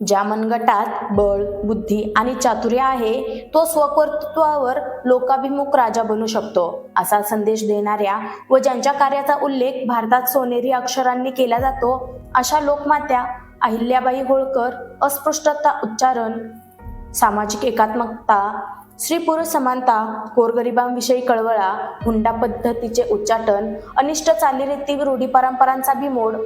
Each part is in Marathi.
ज्या मनगटात बळ बुद्धी आणि चातुर्य आहे तो स्वकर्तृत्वावर लोकाभिमुख राजा बनू शकतो असा संदेश देणाऱ्या व ज्यांच्या कार्याचा उल्लेख भारतात सोनेरी अक्षरांनी केला जातो अशा लोकमात्या अहिल्याबाई होळकर अस्पृश्यता उच्चारण सामाजिक एकात्मकता स्त्री पुरुष समानता गोरगरिबांविषयी कळवळा हुंडा पद्धतीचे उच्चाटन अनिष्ट चालीरीती रूढी परंपरांचा बिमोड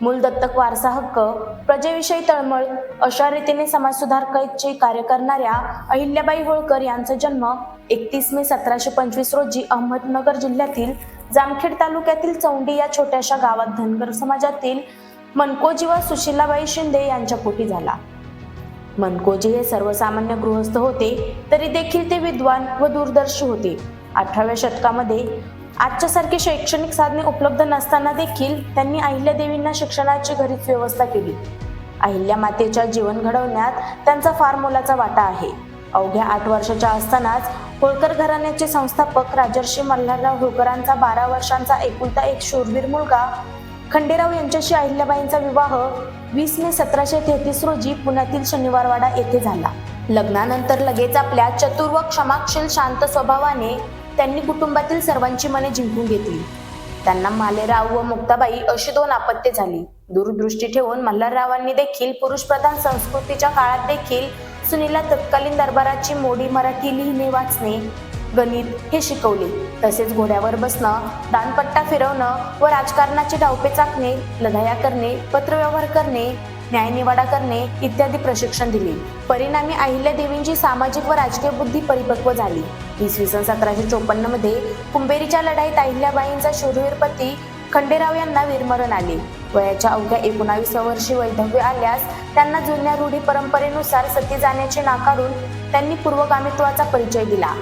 मूल दत्तक वारसा हक्क प्रजेविषयी तळमळ अशा रीतीने समाजसुधारकाचे कार्य करणाऱ्या अहिल्याबाई होळकर यांचा जन्म एकतीस मे सतराशे पंचवीस रोजी अहमदनगर जिल्ह्यातील जामखेड तालुक्यातील चौंडी या छोट्याशा गावात धनगर समाजातील मनकोजी व सुशीलाबाई शिंदे यांच्या पोटी झाला. मनकोजी हे सर्वसामान्य गृहस्थ होते तरी देखील ते विद्वान व दूरदर्शी होते. अठराव्या शतकामध्ये आजच्यासारखी शैक्षणिक साधने उपलब्ध नसताना देखील त्यांनी अहिल्यादेवींना शिक्षणाची घरीच व्यवस्था केली. अहिल्या मातेच्या जीवन घडवण्यात त्यांचा फार मोलाचा वाटा आहे. अवघ्या आठ वर्षाच्या असतानाच होळकर घराण्याचे संस्थापक राजर्षी मल्हारराव होळकरांचा बारा वर्षांचा एकुलता एक शूरवीर मुलगा खंडेराव यांच्याशी अहिल्याबाईंचा विवाह वीस मे सतराशे तेहतीस रोजी पुण्यातील शनिवारवाडा येथे झाला. लग्नानंतर लगेच आपल्या चतुर व क्षमाशील शांत स्वभावाने त्यांनी कुटुंबातील सर्वांची मने जिंकून घेतली. त्यांना मालेराव व मुक्ताबाई अशी दोन आपत्ते झाली. दूरदृष्टी ठेवून मल्हाररावांनी देखील पुरुषप्रधान संस्कृतीच्या काळात देखील सुनीला तत्कालीन दरबाराची मोडी मराठी लिहिणे वाचणे गणित हे शिकवले. तसेच घोड्यावर बसणं दानपट्टा फिरवणं व राजकारणाचे डावपे चाकणे लढाया करणे पत्रव्यवहार करणे न्यायनिवाडा करणे इत्यादी प्रशिक्षण दिले. परिणामी अहिल्या देवींची सामाजिक व राजकीय बुद्धी परिपक्व झाली. इसवी सन सतराशे चोपन्नमध्ये कुंभेरीच्या लढाईत अहिल्याबाईंचा शूरवीर पती खंडेराव यांना वीरमरण आले. वयाच्या अवघ्या एकोणावीसव्या वर्षी वैधव्य आल्यास त्यांना जुन्या रूढी परंपरेनुसार सती जाण्याचे नाकारून त्यांनी पूर्वगामित्वाचा परिचय दिला.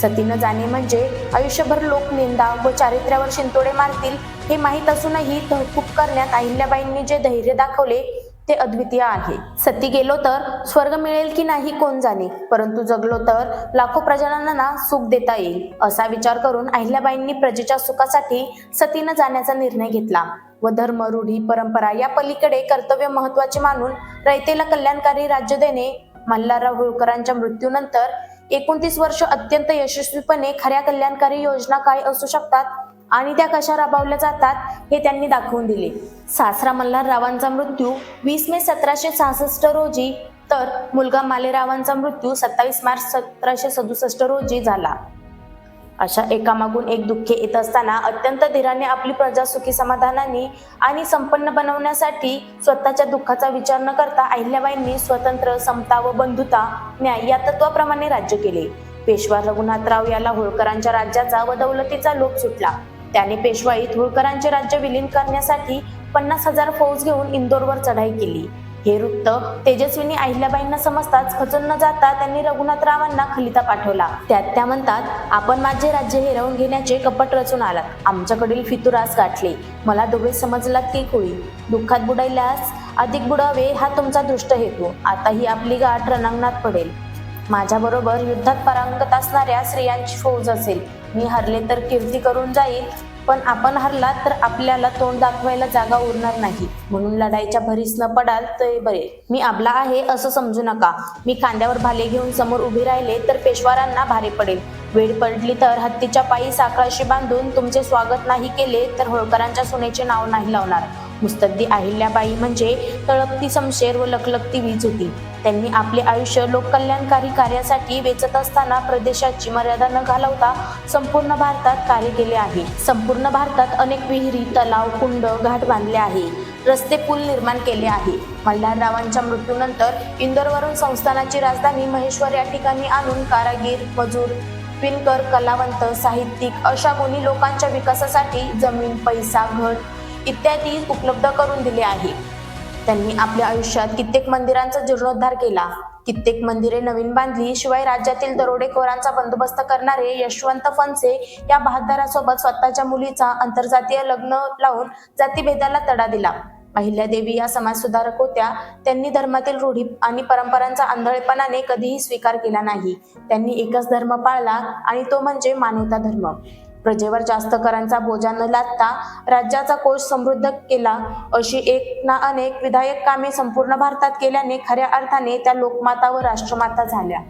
सतीनं जाणे म्हणजे आयुष्यभर लोक निंदा व चारित्र्यावर शिंतोडे मारतील हे माहीत असूनही तहकूब करण्यात अहिल्याबाईंनी जे धैर्य दाखवले ते अद्वितीय आहे. सती गेलो तर स्वर्ग मिळेल की नाही कोण जाणे? परंतु जगलो तर लाखो प्रजनांना सुख देता येईल. असा विचार करून अहिल्याबाईंनी प्रजेच्या सुखासाठी सतीनं जाण्याचा निर्णय घेतला. व धर्म रूढी परंपरा या पलीकडे कर्तव्य महत्त्वाचे मानून रयतेला कल्याणकारी राज्य देणे मल्हारराव होळकरांच्या मृत्यूनंतर एकोणतीस वर्ष अत्यंत यशस्वीपणे खऱ्या कल्याणकारी योजना काय असू शकतात? आणि त्या कशा राबवल्या जातात हे त्यांनी दाखवून दिले. सासरा मल्हाररावांचा मृत्यू वीस मे सतराशे सहासष्ट रोजी तर मुलगा मालेरावांचा मृत्यू सत्तावीस मार्च सतराशे सदुसष्ट रोजी झाला. अशा एकामागून एक दुःखे येत असताना अत्यंत धीराने आपली प्रजा सुखी समाधानाने आणि संपन्न बनवण्यासाठी स्वतःच्या दुःखाचा विचार न करता अहिल्याबाईंनी स्वतंत्र समता व बंधुता न्याय या तत्वाप्रमाणे राज्य केले. पेशवा रघुनाथराव याला होळकरांच्या राज्याचा व दौलतीचा लोप सुटला. त्याने पेशवाई होळकरांचे राज्य विलीन करण्यासाठी पन्नास हजार फौज घेऊन इंदोरवर चढाई केली. हे वृत्त तेजस्विनी अहिल्याबाईंना समजताच खचून न जाता त्यांनी रघुनाथरावांना खलिता पाठवला. त्यात त्या म्हणतात आपण माझे राज्य हिरावून घेण्याचे कपट रचून आलात. आमच्याकडील फितुरास गाठले. मला दोघे समजलात की कुळी? दुःखात बुडायल्यास अधिक बुडावे हा तुमचा दृष्ट हेतू. आता ही आपली गाठ रणांगणात पडेल. माझ्याबरोबर युद्धात परांगत असणाऱ्या स्त्रियांची फौज असेल. मी हरले तर कीर्ती करून जाईल? पण आपण हरलात तर आपल्याला तोंड दाखवायला जागा उरणार नाही. म्हणून लढाईच्या भरीस न पडाल तर बरे. मी आपला आहे असं समजू नका. मी खांद्यावर भाले घेऊन समोर उभे राहिले तर पेशवारांना भारे पडेल. वेळ पडली तर हत्तीच्या पायी साखळाशी बांधून तुमचे स्वागत नाही केले तर होळकरांच्या सुनेचे नाव नाही लावणार. मुस्तद्दी अहिल्याबाई म्हणजे तळपती समशेर व लखलखती वीज होती. त्यांनी आपले आयुष्य लोककल्याणकारी कार्यासाठी वेचत असताना प्रदेशाची मर्यादा न घालवता संपूर्ण भारतात कार्य केले आहे. संपूर्ण भारतात अनेक विहिरी तलाव कुंड घाट बांधले आहे. रस्ते पूल निर्माण केले आहे. मल्हाररावांच्या मृत्यूनंतर इंदोरवरून संस्थानाची राजधानी महेश्वर या ठिकाणी आणून कारागीर मजूर विणकर कलावंत साहित्यिक अशा गुणी लोकांच्या विकासासाठी जमीन पैसा घट इत्यादी उपलब्ध करून दिले आहे. त्यांनी आपल्या आयुष्यात कित्येक मंदिरांचा जीर्णोद्धार केला. कित्येक मंदिरे नवीन बांधली शिवाय राज्यातील दरोडेखोरांचा बंदोबस्त करणारे यशवंत फनसे या बहादारासोबत स्वतःच्या मुलीचा आंतरजातीय लग्न लावून जातीभेदाला तडा दिला. अहिल्यादेवी या समाजसुधारक होत्या. त्यांनी धर्मातील रूढी आणि परंपरांचा आंधळेपणाने कधीही स्वीकार केला नाही. त्यांनी एकच धर्म पाळला आणि तो म्हणजे मानवता धर्म. प्रजेवर जास्त करांचा बोजा न लादता राज्याचा कोष समृद्ध केला. अशी एक ना अनेक विधायक कामे संपूर्ण भारतात केल्याने खऱ्या अर्थाने त्या लोकमाता व राष्ट्रमाता झाल्या.